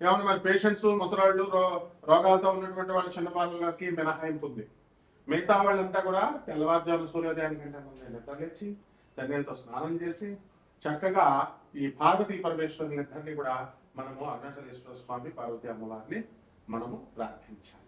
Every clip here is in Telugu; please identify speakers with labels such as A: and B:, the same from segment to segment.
A: ఏమన్నా మరి పేషెంట్స్ ముసలాళ్ళు రో రోగాలతో ఉన్నటువంటి వాళ్ళ చిన్నపాలకి మినహాయింపు ఉంది మిగతా వాళ్ళంతా కూడా తెల్లవారుజాము సూర్యోదయానికి కంటే ముందే నిద్రలేచి చన్నీళ్ళతో స్నానం చేసి చక్కగా ఈ పార్వతీ పరమేశ్వరుని ఇద్దరిని కూడా మనము అరుణాచలేశ్వర స్వామి పార్వతీ అమ్మవారిని మనము ప్రార్థించాలి.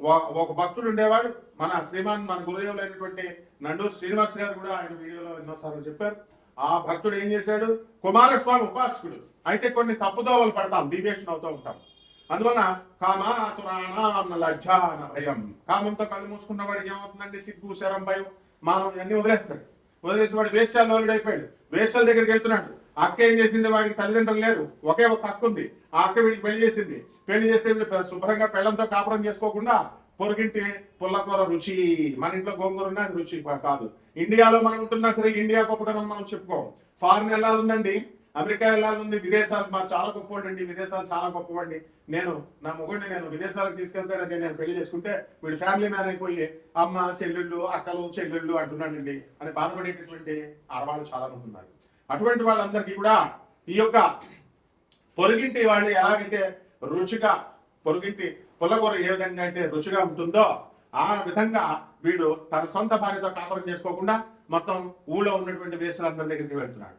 A: ఒక- భక్తుడు ఉండేవాడు. మన శ్రీమాన్ మన గురుదేవులైనటువంటి నండూరు శ్రీనివాస్ గారు కూడా ఆయన వీడియోలో ఎన్నోసార్లు చెప్పారు. ఆ భక్తుడు ఏం చేశాడు? కుమారస్వామి ఉపాసకుడు. అయితే కొన్ని తప్పుదోవలు పడతాం డీవియేషన్ అవుతూ ఉంటాం. అందువలన కామాతురాణ లజ్జాన భయం. కామంతో కళ్ళు మూసుకున్న వాడికి ఏమవుతుందండి? సిగ్గు శరం భయం మానం అన్ని వదిలేస్తాడు వదిలేసి వాడు వేశ్యాలు అయిపోయాడు వేశ్యాల దగ్గరికి వెళ్తున్నాడు. అక్క ఏం చేసింది? వాడికి తల్లిదండ్రులు లేరు. ఒకే ఒక అక్క ఉంది. ఆ అక్క వీడికి పెళ్ళి చేసింది. పెళ్ళి చేస్తే శుభ్రంగా పెళ్ళంతో కాపురం చేసుకోకుండా పొరుగింటి పుల్లకూర రుచి మన ఇంట్లో గోంగూర ఉన్న రుచి కాదు. ఇండియాలో మనం ఉంటున్నా సరే ఇండియా గొప్పతనం మనం చెప్పుకోం ఫారిన్ వెళ్ళాలందండి అమెరికా వెళ్ళాలంది విదేశాలు మా చాలా గొప్పవాడండి. విదేశాలు చాలా గొప్పవాడిని. నేను నా మొగుడిని నేను విదేశాలకు తీసుకెళ్తాడంటే నేను పెళ్ళి చేసుకుంటే వీడు ఫ్యామిలీ మ్యాన్ అయిపోయి అమ్మ చెల్లెళ్ళు అక్కలు చెల్లెళ్ళు అంటున్నాడండి. అని బాధపడేటటువంటి ఆడవాళ్ళు చాలా మంది ఉన్నారు. అటువంటి వాళ్ళందరికీ కూడా ఈ యొక్క పొరుగింటి వాళ్ళు ఎలాగైతే రుచిగా పొరుగింటి పొలగూర ఏ విధంగా అయితే రుచిగా ఉంటుందో ఆ విధంగా వీడు తన సొంత భార్యతో కాపురం చేసుకోకుండా మొత్తం ఊళ్ళో ఉన్నటువంటి వేసులందరి దగ్గరికి వెళ్తున్నాడు.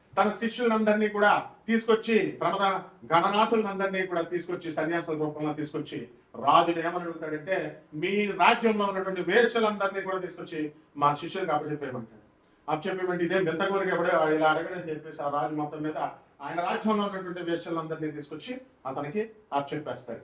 A: తన శిష్యులందరినీ కూడా తీసుకొచ్చి ప్రమద గణనాథులందరినీ కూడా తీసుకొచ్చి సన్యాసుల రూపంలో తీసుకొచ్చి రాజుడు ఏమని అడుగుతాడంటే మీ రాజ్యంలో ఉన్నటువంటి వేషలందరినీ కూడా తీసుకొచ్చి మా శిష్యులకు అప్పచెప్పేయమంటాడు. అప్పచెప్పేయమంటే ఇదే వింత కోరిక ఎవడే ఇలా అడగడని చెప్పేసి ఆ రాజు మొత్తం మీద ఆయన రాజ్యంలో ఉన్నటువంటి వేషలందరినీ తీసుకొచ్చి అతనికి అప్పచెప్పేస్తాడు.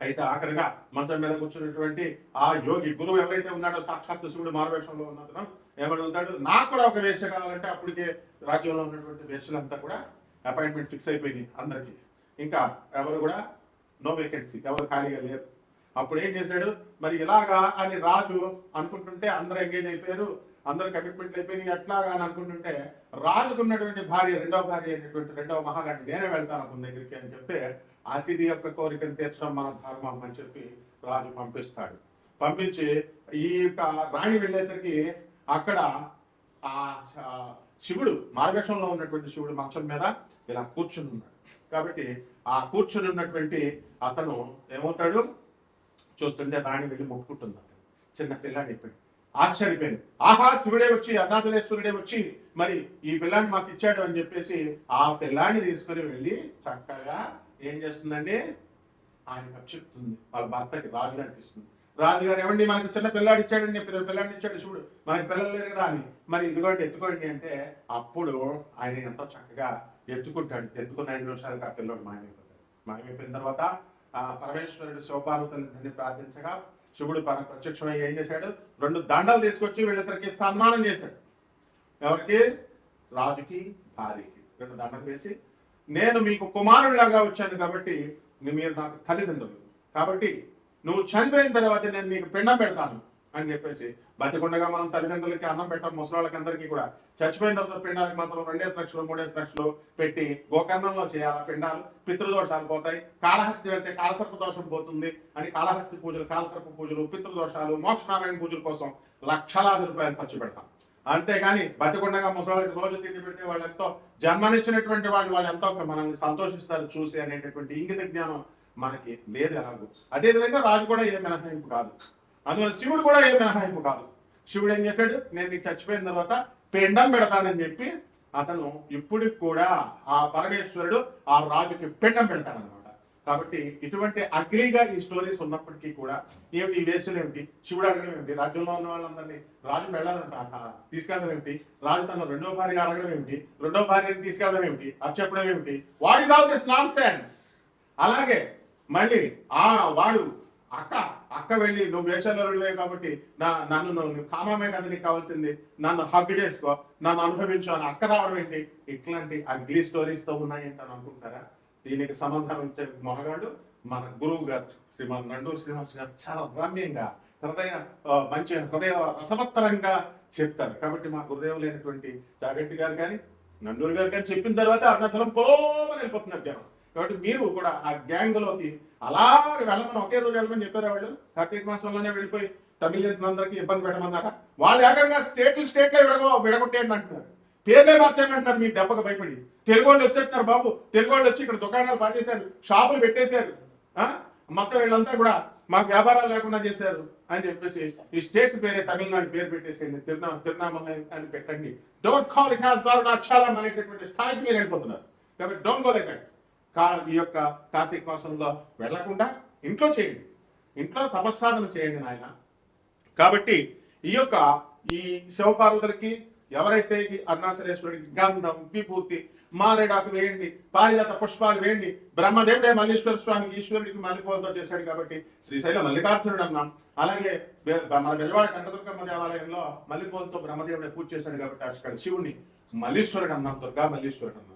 A: అయితే ఆఖరిగా మంచం మీద కూర్చున్నటువంటి ఆ యోగి గురువు ఎవరైతే ఉన్నాడో సాక్షాత్ శివుడు మారువేషంలో ఉన్నతను ఏమడుగుతాడు నాకు కూడా ఒక వేష కావాలంటే అప్పటికే రాజ్యంలో ఉన్నటువంటి వేషలంతా కూడా అపాయింట్మెంట్ ఫిక్స్ అయిపోయింది అందరికి. ఇంకా ఎవరు కూడా నో వేకెన్సీ ఎవరు ఖాళీగా లేరు. అప్పుడు ఏం చేశాడు? మరి ఇలాగా అని రాజు అనుకుంటుంటే అందరూ ఎంగేజ్ అయిపోయారు. అందరూ కమిట్మెంట్ అయిపోయినాయి. ఎట్లాగా అని అనుకుంటుంటే రాజుకున్నటువంటి భార్య రెండవ భార్య అయినటువంటి రెండవ మహారాణి నేనే వెళ్తాను అతని దగ్గరికి అని చెప్తే అతిథి యొక్క కోరికను తీర్చడం మన ధర్మం అని చెప్పి రాజు పంపిస్తాడు. పంపించి ఈ యొక్క రాణి వెళ్ళేసరికి అక్కడ ఆ శివుడు మార్గశంలో ఉన్నటువంటి శివుడు మంచం మీద ఇలా కూర్చుని ఉన్నాడు. కాబట్టి ఆ కూర్చుని ఉన్నటువంటి అతను ఏమవుతాడు? చూస్తుంటే రాణి వెళ్ళి మొక్కుకుంటుంది అతను. చిన్న పిల్లాడి ఇప్పుడు ఆశ్చర్యపోయింది ఆహా శివుడే వచ్చి అరుణాచలేశ్వరుడే వచ్చి మరి ఈ పిల్లాన్ని మాకు ఇచ్చాడు అని చెప్పేసి ఆ పిల్లాన్ని తీసుకుని వెళ్ళి చక్కగా ఏం చేస్తుందండి? ఆయన చెప్తుంది. వాళ్ళ భర్తకి రాజు అనిపిస్తుంది రాజుగారు ఏమండి మనకి చిన్న పిల్లాడు ఇచ్చాడండి పిల్ల- పిల్లాడిని ఇచ్చాడు శివుడు మనకి పిల్లలు లేరు కదా అని. మరి ఇదిగోండి ఎత్తుకోండి అంటే అప్పుడు ఆయన ఎంతో చక్కగా ఎత్తుకుంటాడు. ఎత్తుకున్న ఐదు నిమిషాలకు ఆ పిల్లోడు మాయమైపోతాడు. మాయమైపోయిన తర్వాత ఆ పరమేశ్వరుడు శివపార్వతులందరినీ ప్రార్థించగా శివుడు ప్రత్యక్షమై ఏం చేశాడు? రెండు దండలు తీసుకొచ్చి వీళ్ళిద్దరికి సన్మానం చేశాడు. ఎవరికి? రాజుకి భార్యకి. రెండు దండలు వేసి నేను మీకు కుమారుడిలాగా వచ్చాను కాబట్టి మీరు నాకు తల్లిదండ్రులు. కాబట్టి నువ్వు చనిపోయిన తర్వాత నేను నీకు పిండం పెడతాను అని చెప్పేసి బతికుండగా మనం తల్లిదండ్రులకి అన్నం పెట్టాం ముసలాళ్ళకి అందరికీ కూడా. చచ్చిపోయిన తర్వాత పిండానికి మాత్రం రెండేసి లక్షలు మూడేసి లక్షలు పెట్టి గోకర్ణంలో చేయాలి పిండాలు? పితృదోషాలు పోతాయి. కాళహస్తి వెళ్తే కాలసర్ప దోషం పోతుంది అని కాళహస్తి పూజలు కాలసర్ప పూజలు పితృదోషాలు మోక్షనారాయణ పూజల కోసం లక్షలాది రూపాయలు ఖర్చు పెడతాం. అంతేగాని బతికుండగా ముసలాళ్ళకి రోజు తిండి పెడితే వాళ్ళు ఎంతో జన్మనిచ్చినటువంటి వాళ్ళు వాళ్ళు ఎంతో మనల్ని సంతోషిస్తారు చూసి అనేటటువంటి ఇంగిత జ్ఞానం మనకి లేదు ఎలాగో. అదేవిధంగా రాజు కూడా ఏ మినహాయింపు కాదు. అందువల్ల శివుడు కూడా ఏ మినహాయింపు కాదు. శివుడు ఏం చేశాడు? నేను నీకు చచ్చిపోయిన తర్వాత పిండం పెడతానని చెప్పి అతను ఇప్పటికి కూడా ఆ పరమేశ్వరుడు ఆ రాజుకి పిండం పెడతాడనమాట కాబట్టి ఇటువంటి అగ్లీగా ఈ స్టోరీస్ ఉన్నప్పటికీ కూడా ఏమిటి? ఈ వేసులు ఏమిటి? శివుడు అడగడం ఏమిటి? రాజ్యంలో ఉన్న వాళ్ళందరినీ రాజు వెళ్ళాలంట తీసుకెళ్ళడం ఏమిటి? రాజు తన రెండో భార్య అడగడం ఏమిటి? రెండో భార్యని తీసుకెళ్ళడం ఏమిటి? అది చెప్పడం ఏమిటి? What is all this nonsense అలాగే మళ్ళీ ఆ వాడు అక్క అక్క వెళ్ళి నువ్వు వేషాలే కాబట్టి నా నన్ను నువ్వు కామమే కదా నీకు కావాల్సింది. నన్ను హగ్ చేసుకో. నన్ను అనుభవించు. అని అక్క రావడం ఏంటి? ఇట్లాంటి అగ్లీ స్టోరీస్తో ఉన్నాయంట అని అనుకుంటారా? దీనికి సమాధానం ఇచ్చే మొనగాడు మన గురువు గారు శ్రీమాన్ నండూరు శ్రీనివాస్ గారు చాలా రమ్యంగా హృదయ మంచి హృదయ రసవత్తరంగా చెప్తారు. కాబట్టి మా గురుదేవు లేనటువంటి జాగట్టి గారు కానీ నండూరు గారు కానీ చెప్పిన తర్వాత అరుణాచలం పోమని వెళ్ళిపోతున్నారు జనం. కాబట్టి మీరు కూడా ఆ గ్యాంగ్లోకి అలాగే వెళ్ళమని ఒకే రోజు వెళ్ళమని చెప్పారు వాళ్ళు? కార్తీక మాసంలోనే వెళ్ళిపోయి తమిళియన్స్ అందరికీ ఇబ్బంది పెట్టమన్నారా? వాళ్ళు ఏకంగా స్టేట్లు స్టేట్లే విడగ విడగొట్టేయండి అంటున్నారు. పేర్లే మార్చేయమంటారు మీ దెబ్బకు భయపడి. తెలుగు వాళ్ళు వచ్చేస్తారు బాబు. తెలుగు వాళ్ళు వచ్చి ఇక్కడ దుకాణాలు పాతేశారు షాపులు పెట్టేశారు. ఆ? మొత్తం వీళ్ళంతా కూడా మాకు వ్యాపారాలు లేకుండా చేశారు అని చెప్పేసి ఈ స్టేట్ పేరే తమిళనాడు పేరు పెట్టేసేయండి. తిరునా తిరునామల అని పెట్టండి. డోంట్ కాల్ ఇట్ హాస్ అక్షాలం అనేటటువంటి స్థాయికి మీరు వెళ్ళిపోతున్నారు. కాబట్టి డోంట్ గో లైక్ దట్ కా ఈ యొక్క కార్తీక మాసంలో వెళ్ళకుండా ఇంట్లో చేయండి. ఇంట్లో తపస్సాధన చేయండి నాయన. కాబట్టి ఈ యొక్క ఈ శివపార్వతులకి ఎవరైతే ఈ అరుణాచలేశ్వరుడికి గంధం విభూతి మారేడాకు వేయండి పారిజాత పుష్పాలు వేయండి బ్రహ్మదేవుడే మల్లీశ్వర స్వామికి ఈశ్వరుడికి మల్లిపూలతో చేశాడు కాబట్టి శ్రీశైల మల్లికార్జునుడు అన్నాం అలాగే మన బెజవాడ కనకదుర్గమ్మ దేవాలయంలో మల్లిపూలతో బ్రహ్మదేవుడే పూజ చేశాడు కాబట్టి అక్కడ శివుడిని మల్లీశ్వరుడు అన్నాం దుర్గా మల్లీశ్వరుడు అన్నాం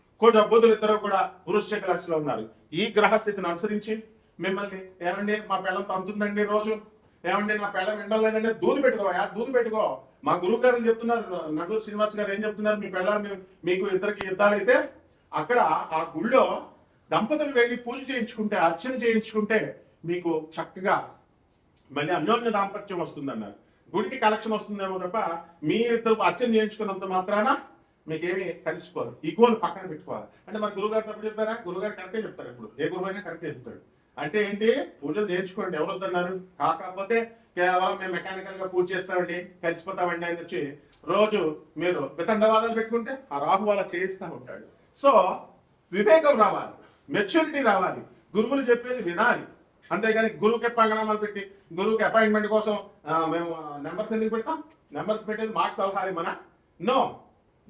A: కోట బుధులు ఇద్దరు కూడా వృశ్చిక రాశిలో ఉన్నారు. ఈ గ్రహస్థితిని అనుసరించి మిమ్మల్ని ఏమండి మా పిల్లలు తంతుందండి రోజు? ఏమండి నా పిల్లలు ఎండలేదంటే దూరు పెట్టుకోవా? దూరు పెట్టుకో. మా గురువు గారు చెప్తున్నారు నటూరు శ్రీనివాస్ గారు ఏం చెప్తున్నారు మీ పిల్లలు మీకు ఇద్దరికి యుద్ధాలైతే అక్కడ ఆ గుళ్ళో దంపతులు వెళ్ళి పూజ చేయించుకుంటే అర్చన చేయించుకుంటే మీకు చక్కగా మళ్ళీ అన్యోన్య దాంపత్యం వస్తుందన్నారు. గుడికి కలెక్షన్ వస్తుందేమో తప్ప మీరిద్దరు అర్చన చేయించుకున్నంత మాత్రాన మీకేమి కలిసిపోరు. ఈ గోల్ పక్కన పెట్టుకోవాలి. అంటే మన గురుగారు తప్పు చెప్పారా? గురుగారు కరెక్టే చెప్తారు ఇప్పుడు. ఏ గురువు అయినా కరెక్టే చెప్తాడు. అంటే ఏంటి? పూజలు నేర్చుకోండి. ఎవరు వద్దన్నారు? కాకపోతే కేవలం మేము మెకానికల్గా పూజ చేస్తామండి కలిసిపోతామండి అని వచ్చి రోజు మీరు వితండవాదాలు పెట్టుకుంటే ఆ రాహు వాళ్ళ చేయిస్తూ ఉంటాడు. సో వివేకం రావాలి. మెచ్యూరిటీ రావాలి. గురువులు చెప్పేది వినాలి. అంతేగాని గురువుకి పంగనామాలు పెట్టి గురువుకి అపాయింట్మెంట్ కోసం మేము నెంబర్స్ ఎందుకు పెడతాం? నెంబర్స్ పెట్టేది మాకు సలహాలు మన? నో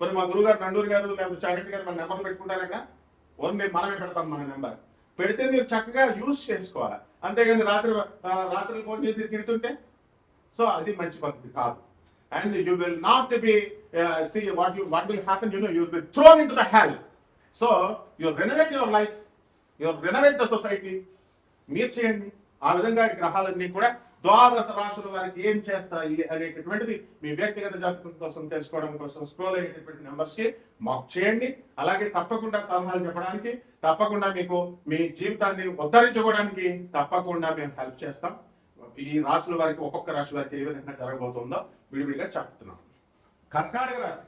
A: మరి మా గురుగారు నండూరు గారు లేకపోతే చాగంటి గారు మన నెంబర్లు పెట్టుకుంటారట. ఓన్లీ మనమే పెడతాం మన నెంబర్. పెడితే మీరు చక్కగా యూజ్ చేసుకోవాలి? అంతేగాని రాత్రి రాత్రి ఫోన్ చేసి తిడుతుంటే? సో అది మంచి పద్ధతి కాదు. And you will not be see what you what will happen you know you will be thrown into the hell. So you renovate your life you renovate the society. మీరు చేయండి. ఆ విధంగా గ్రహాలన్నీ కూడా ద్వాదశ రాశుల వారికి ఏం చేస్తాయి అనేటటువంటిది మీ వ్యక్తిగత జాతకం కోసం తెలుసుకోవడం కోసం స్క్రోల్ అయ్యేటటువంటి నెంబర్స్కి మాకు చేయండి. అలాగే తప్పకుండా సలహాలు చెప్పడానికి తప్పకుండా మీకు మీ జీవితాన్ని ఉద్ధరించుకోవడానికి తప్పకుండా మేము హెల్ప్ చేస్తాం. ఈ రాశుల వారికి ఒక్కొక్క రాశి వారికి ఏ విధంగా జరగబోతుందో విడివిడిగా చెప్తున్నాం. కర్కాటక రాశి.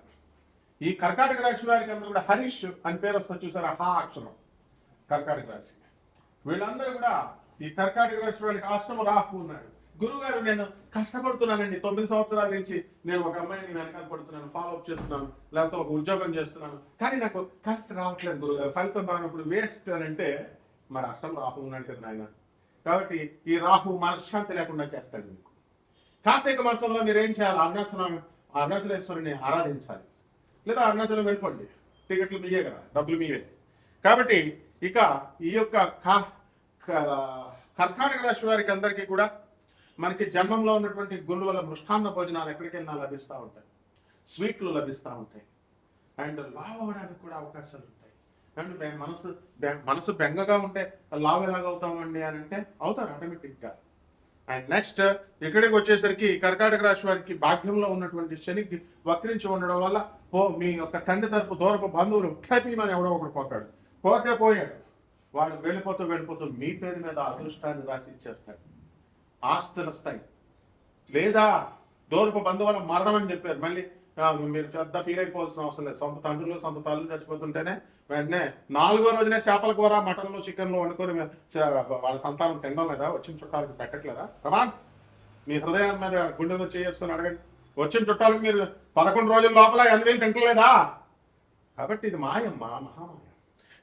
A: ఈ కర్కాటక రాశి వారికి అందరూ కూడా హరీష్ అని పేరు వస్తుంది చూసారా? హా అక్షరం. కర్కాటక రాశి. వీళ్ళందరూ కూడా ఈ కర్కాటక రాశి వారికి అష్టమ రాహు ఉన్నాడు. గురువు గారు నేను కష్టపడుతున్నానండి. తొమ్మిది సంవత్సరాల నుంచి నేను ఒక అమ్మాయిని వెనకాల పడుతున్నాను ఫాలో అప్ చేస్తున్నాను లేకపోతే ఒక ఉద్యోగం చేస్తున్నాను. కానీ నాకు కలిసి రావట్లేదు గురువు గారు ఫలితం రానప్పుడు వేస్ట్ అని అంటే మరి అష్టం రాహు ఉన్నాడు కదా నాయన. కాబట్టి ఈ రాహు మనశ్శాంతి లేకుండా చేస్తాడు మీకు. కార్తీక మాసంలో మీరు ఏం చేయాలి? అరుణాచలం అరుణాచలేశ్వరుని ఆరాధించాలి. లేదా అరుణాచలం వెళ్ళిపోండి. టికెట్లు మీయే కదా డబ్బులు మీవే కాబట్టి ఇక ఈ యొక్క కా- క- కర్కాటక రాశి వారికి అందరికీ కూడా మనకి జన్మంలో ఉన్నటువంటి గురువుల మృష్టాన్న భోజనాలు ఎక్కడికైనా లభిస్తూ ఉంటాయి. స్వీట్లు లభిస్తూ ఉంటాయి. అండ్ లావ్ అవ్వడానికి కూడా అవకాశాలు ఉంటాయి. అండ్ మనసు మనసు బెంగగా ఉంటే లావ్ ఎలాగ అవుతామండి అని అంటే అవుతారు ఆటోమేటిక్గా. అండ్ నెక్స్ట్ ఇక్కడికి వచ్చేసరికి కర్కాటక రాశి వారికి భాగ్యంలో ఉన్నటువంటి శనికి వక్రించి ఉండడం వల్ల ఓ మీ యొక్క తండ్రి తరపు దూరపు బంధువులు ఖైపీమని ఎవడో ఒకడు పోతాడు. పోతే పోయాడు. వాడు వెళ్ళిపోతూ వెళ్ళిపోతూ మీ పేరు మీద అదృష్టాన్ని రాసి ఇచ్చేస్తాడు. ఆస్తులు వస్తాయి లేదా దూరపు బంధువుల మరణం అని చెప్పారు. మళ్ళీ మీరు పెద్ద ఫీల్ అయిపోవాల్సిన అవసరం లేదు. సొంత తండ్రులు సొంత తల్లు చచ్చిపోతుంటేనే వెంటనే నాలుగో రోజునే చేపల కూర మటన్లు చికెన్లు వండుకొని వాళ్ళ సంతానం తినడం లేదా వచ్చిన చుట్టాలకు పెట్టట్లేదా? కమాన్ మీ హృదయం మీద గుండెలో చేసుకొని అడగండి. వచ్చిన చుట్టాలకు మీరు పదకొండు రోజుల లోపల ఎనభై తింటలేదా? కాబట్టి ఇది మాయమ్మ మహామాయ.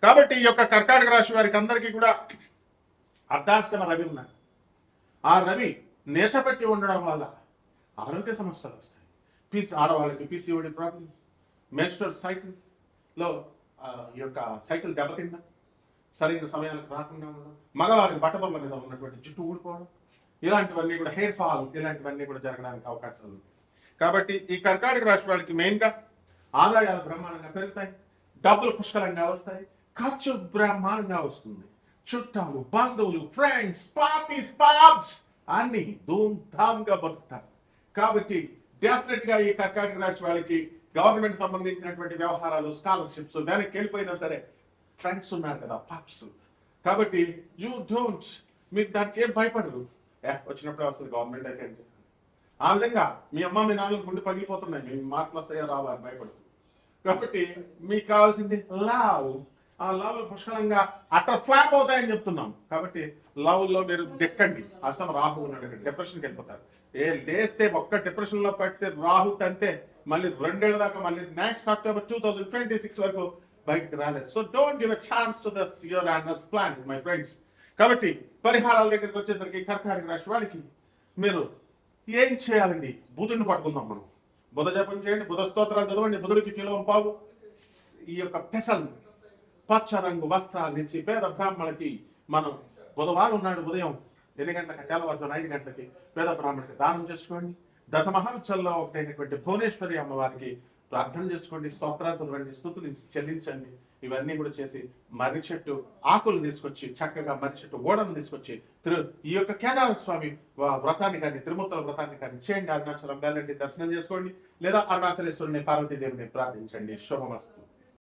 A: కాబట్టి ఈ యొక్క కర్కాటక రాశి వారికి అందరికీ కూడా అర్ధాష్టమ రవి ఉన్నాయి ఆ రవి నేచపెట్టి ఉండడం వల్ల ఆరోగ్య సమస్యలు వస్తాయి. పీసీ ఆడవాళ్ళకి పీసీఓడి ప్రాబ్లం మెన్స్ట్రల్ సైకిల్లో ఈ యొక్క సైకిల్ దెబ్బతిందా సరైన సమయానికి రాకుండా ఉండడం మగవారికి బట్టబొమ్మ మీద ఉన్నటువంటి జుట్టు ఊడిపోవడం ఇలాంటివన్నీ కూడా హెయిర్ ఫాల్ ఇలాంటివన్నీ కూడా జరగడానికి అవకాశాలు ఉంటాయి. కాబట్టి ఈ కర్కాటక రాష్ట్ర వాళ్ళకి మెయిన్గా ఆదాయాలు బ్రహ్మాండంగా పెరుగుతాయి డబ్బులు పుష్కలంగా వస్తాయి ఖర్చు బ్రహ్మాండంగా వస్తుంది. చుట్టాలు బంధువులు ఫ్రెండ్స్ పార్టీస్ పబ్స్ అన్ని ధూమ్ ధామ్గా బతుకుతారు. కాబట్టి డెఫినెట్గా ఈ కర్కాటక రాశి వాళ్ళకి గవర్నమెంట్ సంబంధించినటువంటి వ్యవహారాలు స్కాలర్షిప్స్ వెనక్కి వెళ్ళిపోయినా సరే ఫ్రెండ్స్ ఉన్నారు కదా పాప్స్ కాబట్టి యూ డోంట్ మీరు దానికి ఏం భయపడరు. వచ్చినప్పుడే వస్తుంది గవర్నమెంట్ అయితే ఆ విధంగా మీ అమ్మ మీ నాన్న గుండె పగిలిపోతున్నాయి. మీ మార్కులు వస్తాయో రావా భయపడదు కాబట్టి మీకు కావాల్సింది లావ్ ఆ లవ్ పుష్కలంగా అట్లా ఫ్లాప్ అవుతాయని చెప్తున్నాం. కాబట్టి లవ్లో మీరు దెక్కండి. అర్థం రాహు ఉన్నాడు. డిప్రెషన్కి వెళ్ళిపోతారు. ఏ లేస్తే ఒక్క డిప్రెషన్లో పడితే రాహు తంతే మళ్ళీ రెండేళ్ళ దాకా మళ్ళీ next October two thousand twenty six వరకు బయటకు రాలేదు. So don't give a chance to this your అండర్స్ plan my friends కాబట్టి పరిహారాల దగ్గరికి వచ్చేసరికి కర్కాటక రాశి వాడికి మీరు ఏం చేయాలండి? బుధుడిని పట్టుకుందాం మనం. బుధ జపం చేయండి. బుధ స్తోత్రాలు చదవండి. బుధుడికి కిలో పావు. ఈ యొక్క పెసల్ పచ్చ రంగు వస్త్రాలు ఇచ్చి పేద బ్రాహ్మణులకి మనం బుధవారం నాడు ఉదయం ఎన్ని గంటలకి? తెల్లవారుజాము ఐదు గంటలకి పేద బ్రాహ్మణుడికి దానం చేసుకోండి. దశ మహావిచ్చల్లో ఒకటైనటువంటి భువనేశ్వరి అమ్మవారికి ప్రార్థన చేసుకోండి స్తోత్రాలు చదవండి స్థుతులు చెల్లించండి. ఇవన్నీ కూడా చేసి మర్రి చెట్టు ఆకులు తీసుకొచ్చి చక్కగా మర్రి చెట్టు ఓడను తీసుకొచ్చి తిరు ఈ యొక్క కేదార స్వామి వ్రతాన్ని కానీ తిరుమూర్తుల వ్రతాన్ని కానీ చేయండి. అరుణాచలం వెళ్ళండి దర్శనం చేసుకోండి. లేదా అరుణాచలేశ్వరుని పార్వతీదేవిని ప్రార్థించండి. శుభమస్తు.